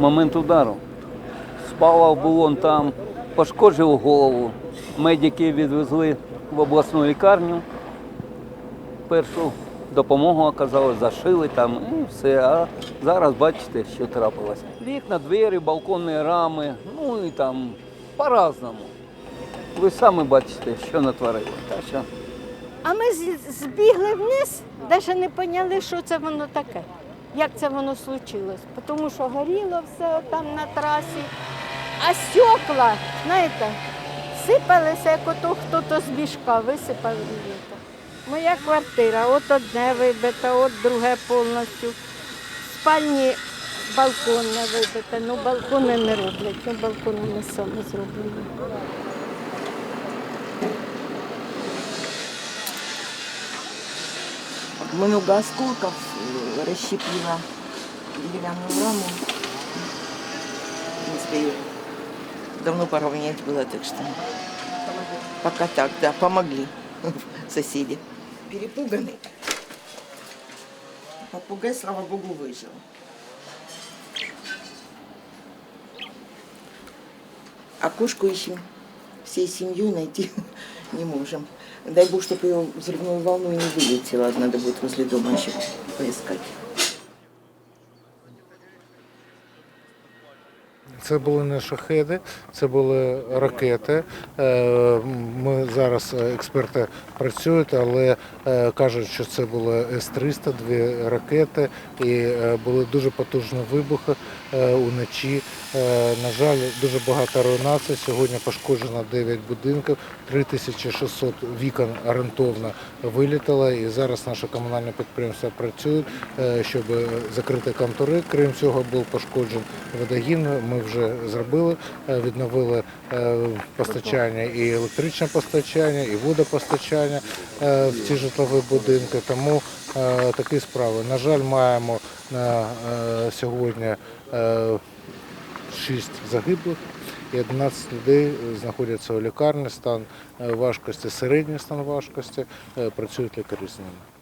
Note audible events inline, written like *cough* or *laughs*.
момент удару. Спала був он там, пошкоджив голову. Медики відвезли в обласну лікарню. Першу допомогу оказали, зашили там і все. А зараз бачите, що трапилось. Вікна, двері, балконні рами, ну і там по-разному. Ви самі бачите, що натворили. Так що А ми збігли вниз, навіть не поняли, що це воно таке, як це воно случилось. Тому що горіло все там на трасі, а стекла, знаєте, сипалися, як ото хто-то з мішка висипав. Моя квартира, от одне вибите, от друге повністю. В спальні балкон не вибите, ну балкони не роблять, ну балкони ми самі зробили. Много осколков расщепила деревянную раму. В принципе, давно поровнять было, так что пока так, да, помогли *laughs* соседи. Перепуганный. Попугай, слава богу, выжил. А кошку ищем всей семьей найти *laughs* не можем. Дай бог, чтобы ее взрывную волну не вылетела. Надо будет возле дома еще поискать. Це були не шахеди, це були ракети. Е, Ми зараз е, експерти працюють, але е, кажуть, що це були С-300, дві ракети, і були дуже потужні вибухи уночі. На жаль, дуже багато руйнацій. Сьогодні пошкоджено 9 будинків, 3600 вікон орієнтовно вилітало. І зараз наші комунальні підприємства працюють, е, щоб закрити контури. Крім цього, був пошкоджений водогін. Ми вже зробили, е, відновили е, постачання і електричне постачання, і водопостачання е, в ці житлові будинки. Тому такі справи. На жаль, маємо на сьогодні 6 загиблих. І 11 людей знаходяться у лікарні, стан важкості, середній стан важкості, працюють лікарі з ними.